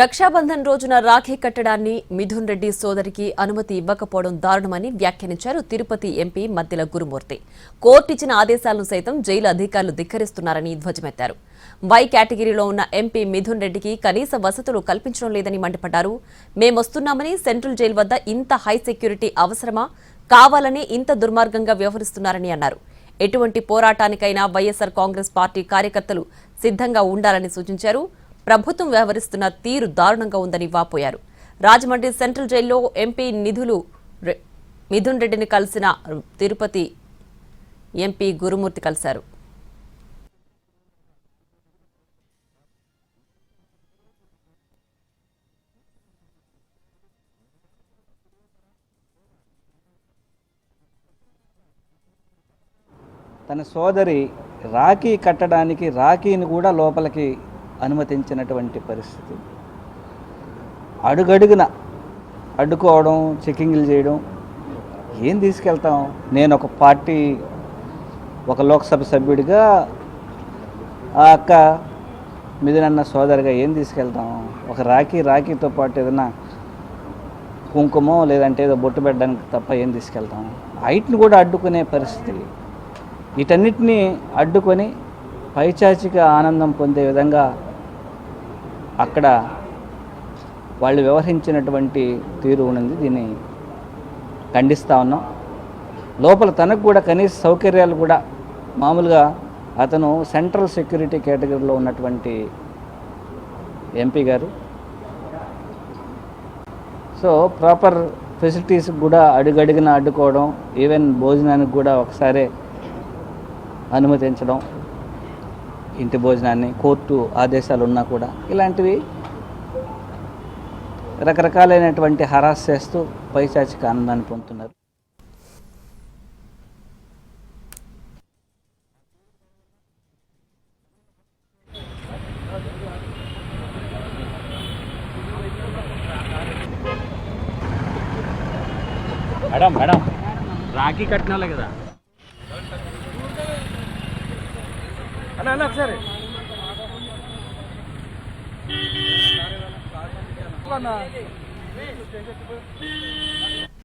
రక్షాబంధన్ రోజున రాఖీ కట్టడాన్ని మిథున్ రెడ్డి సోదరికి అనుమతి ఇవ్వకపోవడం దారుణమని వ్యాఖ్యానించారు తిరుపతి ఎంపీ మద్దెల గురుమూర్తి. కోర్టు ఇచ్చిన ఆదేశాలను సైతం జైలు అధికారులు ధిక్కరిస్తున్నారని ధ్వజమెత్తారు. వై కేటగిరీలో ఉన్న ఎంపీ మిథున్ రెడ్డికి కనీస వసతులు కల్పించడం లేదని మండిపడ్డారు. మేమొస్తున్నామని సెంట్రల్ జైలు వద్ద ఇంత హై సెక్యూరిటీ అవసరమా? కావాలని ఇంత దుర్మార్గంగా వ్యవహరిస్తున్నారని అన్నారు. ఎటువంటి పోరాటానికైనా వైఎస్సార్ కాంగ్రెస్ పార్టీ కార్యకర్తలు సిద్ధంగా ఉండాలని సూచించారు. ప్రభుత్వం వ్యవహరిస్తున్న తీరు దారుణంగా ఉందని వాపోయారు. రాజమండ్రి సెంట్రల్ జైల్లో ఎంపీ నిధులు మిథున్ రెడ్డిని కలిసిన తిరుపతి ఎంపీ గురుమూర్తి కలిశారు. తన సోదరి రాఖీ కట్టడానికి రాఖీని కూడా లోపలికి అనుమతించినటువంటి పరిస్థితి. అడుగడుగున అడ్డుకోవడం చెకింగ్లు చేయడం ఏం తీసుకెళ్తాం? నేను ఒక పార్టీ ఒక లోక్సభ సభ్యుడిగా ఆ అక్క మిదినన్న సోదరిగా ఏం తీసుకెళ్తాం? ఒక రాఖీ రాఖీతో పాటు ఏదైనా కుంకుమ లేదంటే ఏదో బొట్టు పెట్టడానికి తప్ప ఏం తీసుకెళ్తాం? హైట్ని కూడా అడ్డుకునే పరిస్థితి. వీటన్నిటిని అడ్డుకొని పైచాచిక ఆనందం పొందే విధంగా అక్కడ వాళ్ళు వ్యవహరించినటువంటి తీరు ఉన్నది. దీన్ని ఖండిస్తూ ఉన్నాం. లోపల తనకు కూడా కనీస సౌకర్యాలు కూడా మామూలుగా అతను సెంట్రల్ సెక్యూరిటీ కేటగిరీలో ఉన్నటువంటి ఎంపీ గారు. సో ప్రాపర్ ఫెసిలిటీస్ కూడా అడుగడుగున అడ్డుకోవడం ఈవెన్ భోజనానికి కూడా ఒకసారి అనుమతించడం ఇంటి భోజనాన్ని కోర్టు ఆదేశాలు ఉన్నా కూడా ఇలాంటివి రకరకాలైనటువంటి హరాస్ చేస్తూ పైశాచిక ఆనందాన్ని పొందుతున్నారు. Madam madam. రాఖీ కట్టిన కదా. అన్న అన్న ఒకసారి అన్న